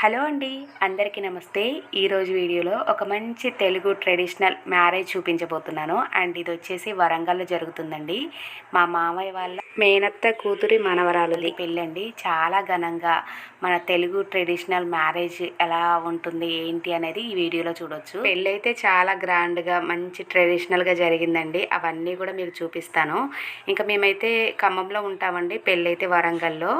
Hello అండి అందరికీ నమస్తే. ఈరోజు వీడియోలో ఒక మంచి తెలుగు ట్రెడిషనల్ మ్యారేజ్ చూపించబోతున్నాను. అండ్ ఇది వచ్చేసి వరంగల్లో జరుగుతుందండి. మా మామయ్య వాళ్ళ మేనత్త కూతురి మనవరాలుది పెళ్ళండి. చాలా ఘనంగా మన తెలుగు ట్రెడిషనల్ మ్యారేజ్ ఎలా ఉంటుంది ఏంటి అనేది ఈ వీడియోలో చూడొచ్చు. పెళ్ళైతే చాలా గ్రాండ్గా మంచి ట్రెడిషనల్గా జరిగిందండి. అవన్నీ కూడా మీకు చూపిస్తాను. ఇంకా మేమైతే ఖమ్మంలో ఉంటామండి పెళ్ళైతే వరంగల్లో.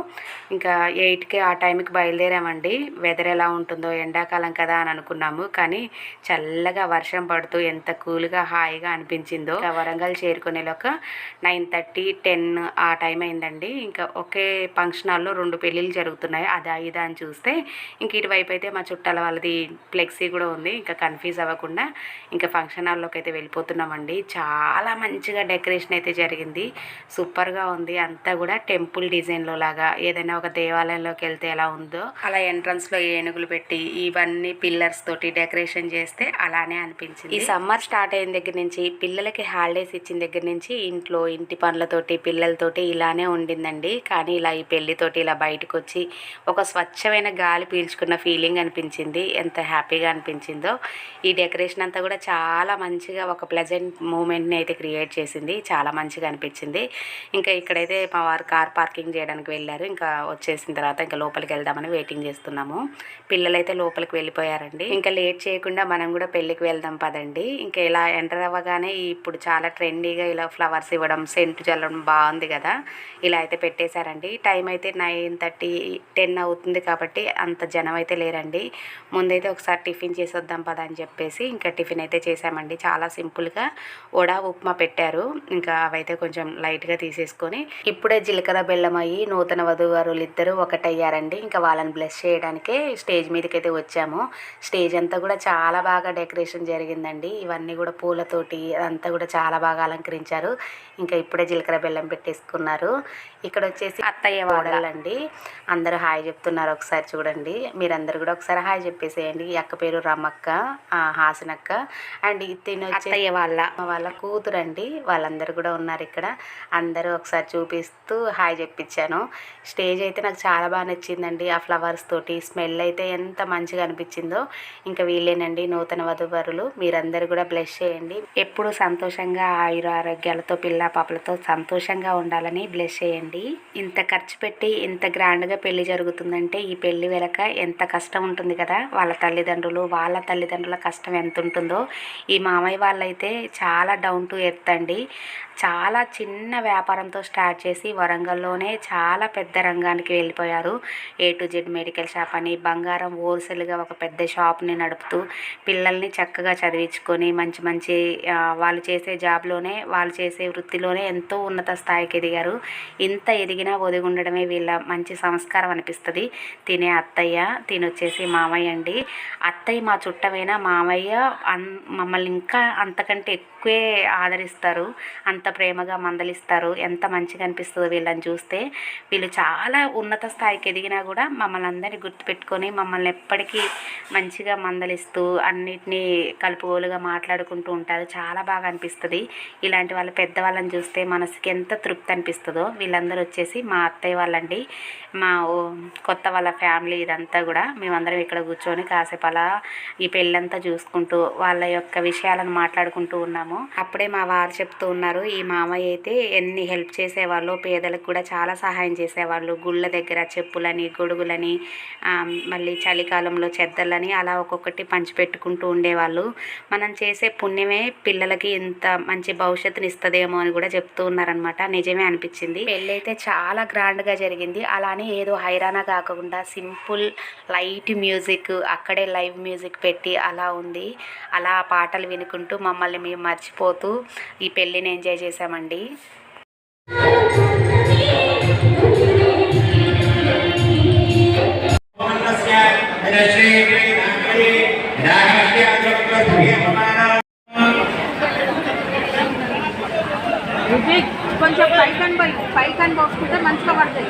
ఇంకా ఎయిట్కి ఆ టైంకి బయలుదేరామండి. వెదర్ ఎలా ఉంటుందో ఎండాకాలం కదా అని అనుకున్నాము. కానీ చల్లగా వర్షం పడుతూ ఎంత కూల్గా హాయిగా అనిపించిందో. ఇంకా వరంగల్ చేరుకునేలోక నైన్ థర్టీ టెన్ ఆ టైం అయిందండి. ఇంకా ఒకే ఫంక్షన్ హాల్లో రెండు పెళ్ళిళ్ళు జరుగుతున్నాయి. అదా ఇదా అని చూస్తే ఇంక ఇటువైపు అయితే మా చుట్టాల వాళ్ళది ఫ్లెక్సీ కూడా ఉంది. ఇంకా కన్ఫ్యూజ్ అవ్వకుండా ఇంకా ఫంక్షన్ హాల్లోకి అయితే వెళ్ళిపోతున్నామండి. చాలా మంచిగా డెకరేషన్ అయితే జరిగింది. సూపర్గా ఉంది. అంతా కూడా టెంపుల్ డిజైన్లో లాగా ఏదైనా ఒక దేవాలయంలోకి వెళ్తే ఎలా ఉందో. అలా ఎంట్రన్స్లో ఏనుగులు పెట్టి ఇవన్నీ పిల్లర్స్ తోటి డెకరేషన్ చేస్తే అలానే అనిపించింది. ఈ సమ్మర్ స్టార్ట్ అయిన దగ్గర నుంచి పిల్లలకి హాలిడేస్ ఇచ్చిన దగ్గర నుంచి ఇంట్లో ఇంటి పనులతోటి పిల్లలతోటి ఇలానే ఉండిందండి. కానీ ఇలా ఈ పెళ్ళితోటి ఇలా బయటకు వచ్చి ఒక స్వచ్ఛమైన గాలి పీల్చుకున్న ఫీలింగ్ అనిపించింది. ఎంత హ్యాపీగా అనిపించిందో. ఈ డెకరేషన్ అంతా కూడా చాలా మంచిగా ఒక ప్లెజెంట్ మూమెంట్ని అయితే క్రియేట్ చేసింది. చాలా మంచిగా అనిపించింది. ఇంకా ఇక్కడైతే మా వారు కార్ పార్కింగ్ చేయడానికి వెళ్ళారు. ఇంకా వచ్చేసిన తర్వాత ఇంకా లోపలికి వెళ్దామని వెయిటింగ్ చేస్తున్నాము. పిల్లలైతే లోపలికి వెళ్ళిపోయారండి. ఇంకా లేట్ చేయకుండా మనం కూడా పెళ్ళికి వెళ్దాం పదండి. ఇంకా ఇలా ఎంటర్ అవ్వగానే ఇప్పుడు చాలా ట్రెండీగా ఇలా ఫ్లవర్స్ ఇవ్వడం సెంటు చల్లడం బాగుంది కదా. ఇలా అయితే పెట్టేశారండి. టైం అయితే నైన్ థర్టీ టెన్ అవుతుంది కాబట్టి అంత జనం అయితే లేరండి. ముందైతే ఒకసారి టిఫిన్ చేసొద్దాం పద అని చెప్పేసి ఇంకా టిఫిన్ అయితే చేసామండి. చాలా సింపుల్గా వడ ఉప్మా పెట్టారు. ఇంకా అవైతే కొంచెం లైట్గా తీసేసుకొని ఇప్పుడే జీలకర్ర బెల్లం అయ్యి నూతన వధువుగారులు ఇద్దరు ఒకటయ్యారండి. ఇంకా వాళ్ళని బ్లెస్ చేయడానికే స్టేజ్ మీదకి అయితే వచ్చాము. స్టేజ్ అంతా కూడా చాలా బాగా డెకరేషన్ జరిగిందండి. ఇవన్నీ కూడా పూలతోటి అదంతా కూడా చాలా బాగా అలంకరించారు. ఇంకా ఇప్పుడే జీలకర్ర బెల్లం పెట్టేసుకున్నారు. ఇక్కడ వచ్చేసి అత్తయ్య వాడలండి అందరూ హాయ్ చెప్తున్నారు ఒకసారి చూడండి. మీరందరూ కూడా ఒకసారి హాయ్ చెప్పేసేయండి. ఈ అక్క పేరు రమ్మక్క ఆ, హాసనక్క. అండ్ తిని అత్తయ్య వాళ్ళ. వాళ్ళ కూతురు అండి వాళ్ళందరూ కూడా ఉన్నారు ఇక్కడ. అందరూ ఒకసారి చూపిస్తూ హాయ్ చెప్పించాను. స్టేజ్ అయితే నాకు చాలా బాగా నచ్చిందండి. ఆ ఫ్లవర్స్ తోటి స్మెల్ అయితే ఎంత మంచిగా అనిపించిందో ఇంకా వీళ్ళేనండి నూతన వధువరులు. మీరందరూ కూడా బ్లెస్ చేయండి. ఎప్పుడు సంతోషంగా ఆయుర ఆరోగ్యాలతో పిల్ల పాపలతో సంతోషంగా ఉండాలని బ్లెస్ చేయండి. ఇంత ఖర్చు పెట్టి ఇంత గ్రాండ్గా పెళ్ళి జరుగుతుందంటే ఈ పెళ్ళి వెనక ఎంత కష్టం ఉంటుంది కదా? వాళ్ళ తల్లిదండ్రులు వాళ్ళ తల్లిదండ్రుల కష్టం ఎంత ఉంటుందో ఈ మామయ్య వాళ్ళైతే చాలా డౌన్ టు ఎర్త్ అండి. చాలా చిన్న వ్యాపారంతో స్టార్ట్ చేసి వరంగల్లోనే చాలా పెద్ద రంగానికి వెళ్ళిపోయారు. A to Z medical shop అని బంగారం హోల్సేల్గా ఒక పెద్ద షాప్ని నడుపుతూ పిల్లల్ని చక్కగా చదివించుకొని మంచి మంచి వాళ్ళు చేసే జాబ్లోనే వాళ్ళు చేసే వృత్తిలోనే ఎంతో ఉన్నత స్థాయికి ఎదిగారు. ఇంత ఎదిగినా ఒదిగుండడమే వీళ్ళ మంచి సంస్కారం అనిపిస్తుంది. తినే అత్తయ్య తినొచ్చేసి మామయ్య అండి. అత్తయ్య మా చుట్టమైనా? మామయ్య అన్ మమ్మల్ని ఇంకా అంతకంటే ఎక్కువే ఆదరిస్తారు. అంత ప్రేమగా మందలిస్తారు. ఎంత మంచిగా అనిపిస్తుందో వీళ్ళని చూస్తే. వీళ్ళు చాలా ఉన్నత స్థాయికి ఎదిగినా కూడా మమ్మల్ని అందరినీ పెట్టుకొని మమ్మల్ని ఎప్పటికీ మంచిగా మందలిస్తూ అన్నిటినీ కలుపుగోలుగా మాట్లాడుకుంటూ ఉంటారు. చాలా బాగా అనిపిస్తుంది. ఇలాంటి వాళ్ళ పెద్దవాళ్ళని చూస్తే మనసుకి ఎంత తృప్తి అనిపిస్తుందో వీళ్ళందరూ వచ్చేసి మా అత్తయ్య వాళ్ళండి మా ఓ- కొత్త వాళ్ళ ఫ్యామిలీ ఇదంతా కూడా మేమందరం ఇక్కడ కూర్చొని కాసేపు అలా ఈ పెళ్ళంతా చూసుకుంటూ వాళ్ళ యొక్క విషయాలను మాట్లాడుకుంటూ ఉన్నాము. అప్పుడే మా వారు చెప్తూ ఉన్నారు ఈ మామయ్య అయితే ఎన్ని హెల్ప్ చేసేవాళ్ళు పేదలకు కూడా చాలా సహాయం చేసేవాళ్ళు. గుళ్ళ దగ్గర చెప్పులని గొడుగులని మళ్ళీ చలికాలంలో చెద్దలని అలా ఒక్కొక్కటి పంచిపెట్టుకుంటూ ఉండేవాళ్ళు. మనం చేసే పుణ్యమే పిల్లలకి ఇంత మంచి భవిష్యత్తుని ఇస్తుందేమో అని కూడా చెప్తూ ఉన్నారనమాట నిజమే అనిపించింది. పెళ్ళి అయితే చాలా గ్రాండ్గా జరిగింది. అలానే ఏదో హైరానా కాకుండా సింపుల్ లైట్ మ్యూజిక్ అక్కడే లైవ్ మ్యూజిక్ పెట్టి అలా ఉంది. అలా పాటలు వినుకుంటూ మమ్మల్ని మేము మర్చిపోతూ ఈ పెళ్ళిని ఎంజాయ్ చేసామండి మంచిగా పడతాయి.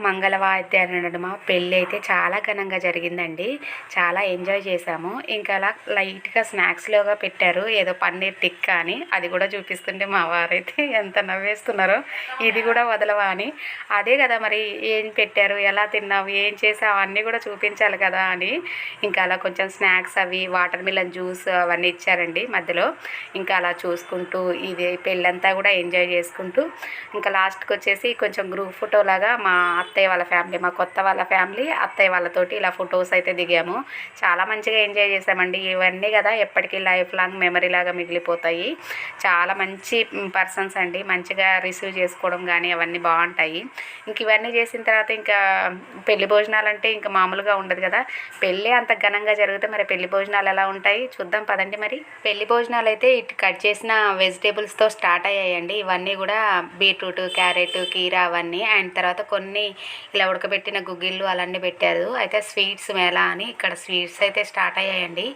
ఇలా మంగళవాద్యాల పెళ్ళి అయితే చాలా ఘనంగా జరిగిందండి. చాలా ఎంజాయ్ చేశాము. ఇంకా అలా లైట్గా స్నాక్స్లోగా పెట్టారు. ఏదో పన్నీర్ టిక్కా అని. అది కూడా చూపిస్తుంటే మా వారైతే ఎంత నవ్వేస్తున్నారో. ఇది కూడా వదలవా అని. అదే కదా మరి ఏం పెట్టారు? ఎలా తిన్నావు? ఏం చేసావు? అన్నీ కూడా చూపించాలి కదా అని. ఇంకా అలా కొంచెం స్నాక్స్ అవి వాటర్ మిలన్ జ్యూస్ అవన్నీ ఇచ్చారండి మధ్యలో. ఇంకా అలా చూసుకుంటూ ఇది పెళ్ళంతా కూడా ఎంజాయ్ చేసుకుంటూ. ఇంకా లాస్ట్కి వచ్చేసి కొంచెం గ్రూప్ ఫోటో లాగా మా అత్తయ్య వాళ్ళ ఫ్యామిలీ మా కొత్త వాళ్ళ ఫ్యామిలీ అత్తయ్య వాళ్ళతోటి ఇలా ఫొటోస్ అయితే దిగాము. చాలా మంచిగా ఎంజాయ్ చేసామండి. ఇవన్నీ కదా ఎప్పటికీ లైఫ్ లాంగ్ మెమరీ లాగా మిగిలిపోతాయి. చాలా మంచి పర్సన్స్ అండి. మంచిగా రిసీవ్ చేసుకోవడం కానీ అవన్నీ బాగుంటాయి. ఇంక ఇవన్నీ చేసిన తర్వాత ఇంకా పెళ్ళి భోజనాలు అంటే ఇంకా మామూలుగా ఉండదు కదా. పెళ్ళి అంత ఘనంగా జరిగితే మరి పెళ్ళి భోజనాలు ఎలా ఉంటాయి? చూద్దాం పదండి మరి. పెళ్ళి భోజనాలు అయితే ఇటు కట్ చేసిన వెజిటేబుల్స్తో స్టార్ట్ అయ్యాయండి. ఇవన్నీ కూడా బీట్రూట్ క్యారెట్ కీరా అవన్నీ. అండ్ తర్వాత కొన్ని ఇలా ఉడకబెట్టిన గుగ్గిళ్ళు అలాంటి పెట్టారు. అయితే స్వీట్స్ మేళా అని ఇక్కడ స్వీట్స్ అయితే స్టార్ట్ అయ్యాయండి.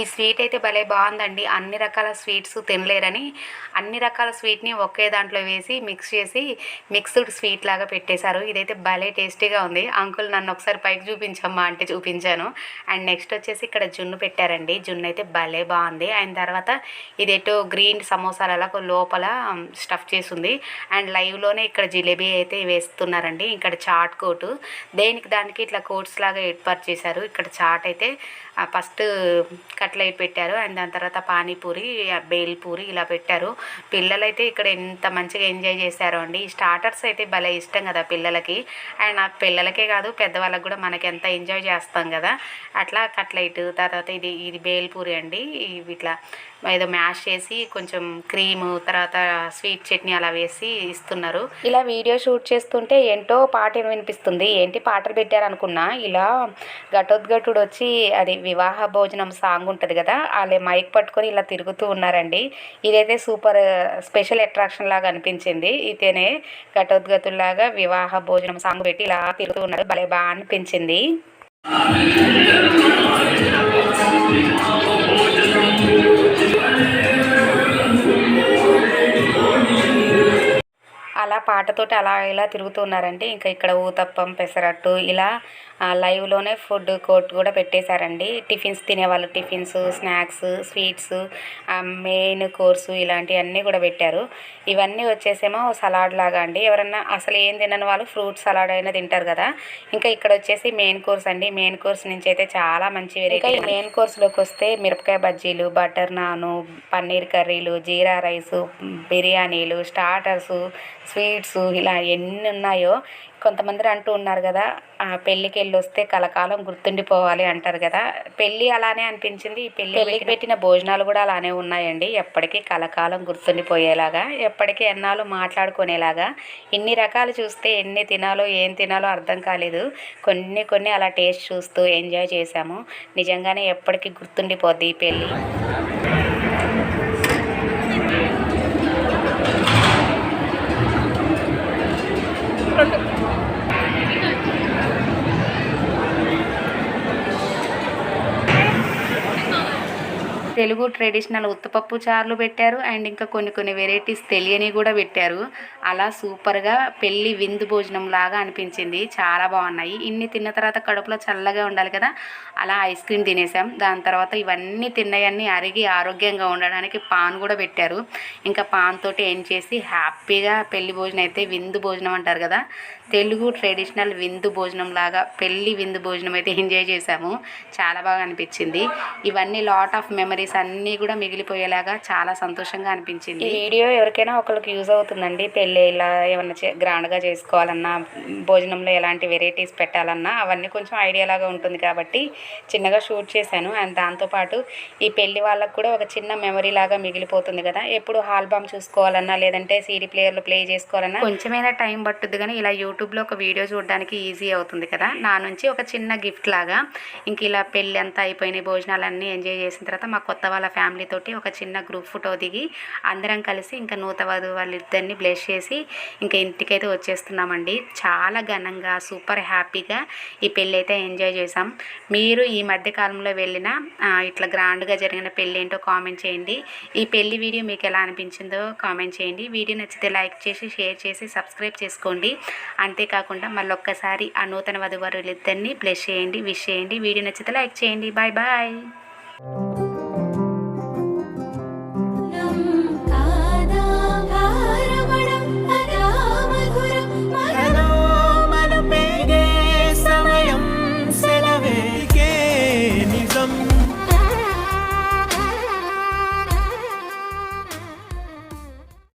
ఈ స్వీట్ అయితే భలే బాగుందండి. అన్ని రకాల స్వీట్స్ తినలేరని అన్ని రకాల స్వీట్ని ఒకే దాంట్లో వేసి మిక్స్ చేసి మిక్స్డ్ స్వీట్ లాగా పెట్టేశారు. ఇదైతే భలే టేస్టీగా ఉంది. అంకుల్ నన్ను ఒకసారి పైకి చూపించమ్మా అంటే చూపించాను. అండ్ నెక్స్ట్ వచ్చేసి ఇక్కడ జున్ను పెట్టారండి. జున్ను అయితే భలే బాగుంది. అండ్ తర్వాత ఇదేటో గ్రీన్ సమోసాలు అలా లోపల స్టఫ్ చేసింది అండ్ లైవ్లోనే ఇక్కడ జిలేబీ అయితే వేస్తున్నారండి. ఇక్కడ చాట్ కోటు. దేనికి దానికి ఇట్లా కోట్స్ లాగా ఏర్పాటు చేశారు. ఇక్కడ చాట్ అయితే ఫస్ట్ కట్లెట్ పెట్టారు. అండ్ దాని తర్వాత పానీపూరి బేల్పూరి ఇలా పెట్టారు. పిల్లలైతే ఇక్కడ ఎంత మంచిగా ఎంజాయ్ చేశారో అండి. స్టార్టర్స్ అయితే భలే ఇష్టం కదా పిల్లలకి. అండ్ నాకు పిల్లలకే కాదు పెద్దవాళ్ళకి కూడా మనకి ఎంత ఎంజాయ్ చేస్తాం కదా. అట్లా కట్లెట్ తర్వాత ఇది ఇది బేల్పూరి అండి. ఇట్లా ఏదో మ్యాష్ చేసి కొంచెం క్రీము తర్వాత స్వీట్ చట్నీ అలా వేసి ఇస్తున్నారు. ఇలా వీడియో షూట్ చేస్తుంటే ఏంటో పాట వినిపిస్తుంది. ఏంటి పాటలు పెట్టారు అనుకున్నా ఇలా ఘటోద్ఘటుడు వచ్చి అది వివాహ భోజనం సాంగ్ ఉంటుంది కదా వాళ్ళే మైక్ పట్టుకొని ఇలా తిరుగుతూ ఉన్నారండి. ఇదైతే సూపర్ స్పెషల్ అట్రాక్షన్ లాగా అనిపించింది. ఇతనే ఘటోద్గతుల్లాగా వివాహ భోజనం సాంగ్ పెట్టి ఇలా తిరుగుతూ ఉన్నారు. భలే బాగా అనిపించింది. అలా పాటతోటి అలా ఇలా తిరుగుతున్నారంటే ఇంకా ఇక్కడ ఊతప్పం పెసరట్టు ఇలా లైవ్లోనే ఫుడ్ కోర్ట్ కూడా పెట్టేశారండి. టిఫిన్స్ తినేవాళ్ళు tiffins snacks sweets main course ఇలాంటివన్నీ కూడా పెట్టారు. ఇవన్నీ వచ్చేసేమో సలాడ్ లాగా అండి. ఎవరన్నా అసలు ఏం తినని వాళ్ళు ఫ్రూట్ సలాడ్ అయినా తింటారు కదా. ఇంకా ఇక్కడ వచ్చేసి మెయిన్ కోర్స్ అండి. మెయిన్ కోర్స్ నుంచి అయితే చాలా మంచి వెరైటీ మెయిన్ కోర్స్లోకి వస్తే మిరపకాయ బజ్జీలు బటర్ నాను పన్నీర్ కర్రీలు జీరా రైస్ బిర్యానీలు స్టార్టర్స్ స్వీట్స్ ఇలా ఎన్ని ఉన్నాయో కొంతమంది అంటూ ఉన్నారు కదా ఆ పెళ్ళికి వెళ్ళి వస్తే కలకాలం గుర్తుండిపోవాలి అంటారు కదా. పెళ్ళి అలానే అనిపించింది. ఈ పెళ్ళి పెళ్ళికి పెట్టిన భోజనాలు కూడా అలానే ఉన్నాయండి. ఎప్పటికీ కలకాలం గుర్తుండిపోయేలాగా ఎప్పటికీ ఎన్నాళ్ళు మాట్లాడుకునేలాగా. ఇన్ని రకాలు చూస్తే ఎన్ని తినాలో ఏం తినాలో అర్థం కాలేదు. కొన్ని కొన్ని అలా టేస్ట్ చూస్తూ ఎంజాయ్ చేశాము. నిజంగానే ఎప్పటికీ గుర్తుండిపోద్ది ఈ పెళ్ళి. తెలుగు ట్రెడిషనల్ ఉత్తపప్పు చారులు పెట్టారు అండ్ ఇంకా కొన్ని కొన్ని వెరైటీస్ తెలియని కూడా పెట్టారు. అలా సూపర్గా పెళ్ళి విందు భోజనం లాగా అనిపించింది. చాలా బాగున్నాయి. ఇన్ని తిన్న తర్వాత కడుపులో చల్లగా ఉండాలి కదా? అలా ఐస్ క్రీమ్ తినేసాం. దాని తర్వాత ఇవన్నీ తిన్నవన్నీ అరిగి ఆరోగ్యంగా ఉండడానికి పాన్ కూడా పెట్టారు. ఇంకా పాన్ తోటి ఏం చేసి హ్యాపీగా పెళ్ళి భోజనం అయితే విందు భోజనం అంటారు కదా? తెలుగు ట్రెడిషనల్ విందు భోజనం లాగా పెళ్ళి విందు భోజనం అయితే ఎంజాయ్ చేసాము చాలా బాగా అనిపించింది. ఇవన్నీ లాట్ ఆఫ్ మెమరీస్ అన్నీ కూడా మిగిలిపోయేలాగా చాలా సంతోషంగా అనిపించింది. ఈ వీడియో ఎవరికైనా ఒకరికి యూజ్ అవుతుందండి. పెళ్ళి ఇలా ఏమన్నా గ్రాండ్గా చేసుకోవాలన్నా భోజనంలో ఎలాంటి వెరైటీస్ పెట్టాలన్నా అవన్నీ కొంచెం ఐడియా లాగా ఉంటుంది కాబట్టి చిన్నగా షూట్ చేశాను. అండ్ దాంతోపాటు ఈ పెళ్ళి వాళ్ళకు కూడా ఒక చిన్న మెమరీ లాగా మిగిలిపోతుంది కదా. ఎప్పుడు ఆల్బమ్ చూసుకోవాలన్నా లేదంటే సీడీ ప్లేయర్లో ప్లే చేసుకోవాలన్నా కొంచెమైనా టైం పట్టుద్ది కానీ ఇలా యూట్యూబ్ యూట్యూబ్లో ఒక వీడియో చూడడానికి ఈజీ అవుతుంది కదా? నా నుంచి ఒక చిన్న గిఫ్ట్ లాగా. ఇంక ఇలా పెళ్ళి అంతా అయిపోయినాయి భోజనాలన్నీ ఎంజాయ్ చేసిన తర్వాత మా కొత్త వాళ్ళ ఫ్యామిలీతోటి ఒక చిన్న గ్రూప్ ఫోటో దిగి అందరం కలిసి ఇంకా నూత వధువు వాళ్ళిద్దరిని బ్లెస్ చేసి ఇంకా ఇంటికైతే వచ్చేస్తున్నామండి. చాలా ఘనంగా సూపర్ హ్యాపీగా ఈ పెళ్ళి అయితే ఎంజాయ్ చేసాం మీరు ఈ మధ్య కాలంలో వెళ్ళిన ఇట్లా గ్రాండ్గా జరిగిన పెళ్ళి ఏంటో కామెంట్ చేయండి. ఈ పెళ్ళి వీడియో మీకు ఎలా అనిపించిందో కామెంట్ చేయండి. వీడియో నచ్చితే లైక్ చేసి షేర్ చేసి సబ్స్క్రైబ్ చేసుకోండి. అంతేకాకుండా మళ్ళీ ఒక్కసారి ఆ నూతన వధువరులిద్దరిని బ్లెస్ చేయండి విష్ చేయండి. వీడియో నచ్చితే లైక్ చేయండి. Bye bye.